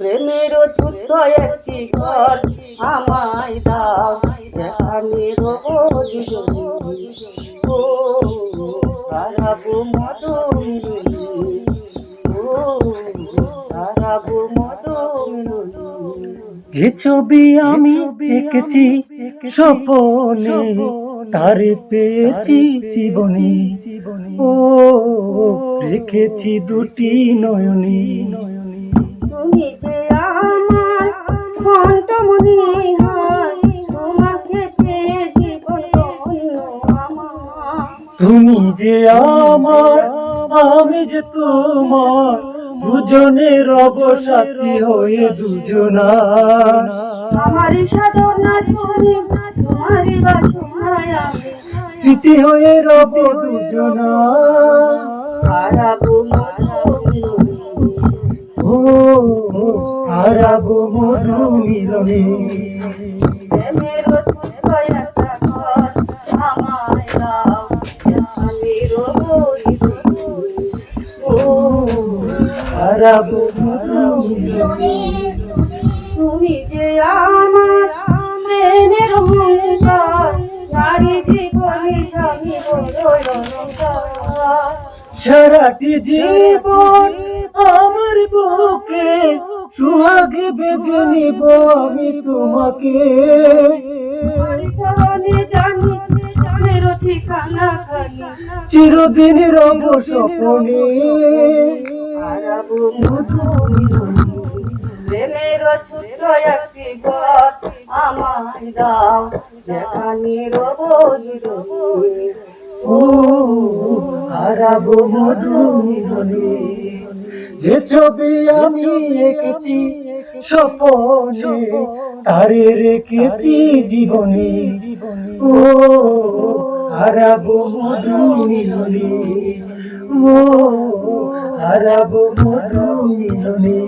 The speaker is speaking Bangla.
প্রেমের ছোট্ট একটি ঘর আমায় দাও যেখানে ও মধু যে ছবি আমি এঁকেছি স্বপনে তারে পেয়েছি জীবনী। ও রেখেছি দুটি নয়নী। যে আমার হয় তোমাকে পেয়ে তুমি যে আমার আমি যে তোমার দুজনের অবসাথী হয়ে দুজনা আমার সাধনা তুমি তোমারই বাসনায় স্মৃতি হয়ে রব দুজনা হারাবো মধু মিলনে হারাবো মধু মিলনে তুমি যে আমার প্রেমের অহংকার নারী জীবনে স্বামী সারাটি জীবন আমার বুকে সুহাগে বেঁধে নিব আমি তোমাকে। চরণে জানি সুখের ঠিকানা চিরদিন রব স্বপনে। প্রেমের ছোট্ট একটি ঘর আমায় দাও। যেখানে রব ও হারাবো মধু মিলনে। যে ছবি আমি এঁকেছি, স্বপনে তারে রেখেছি জীবনে। ও হারাবো মধু মিলনে, ও হারাবো মধু মিলনে।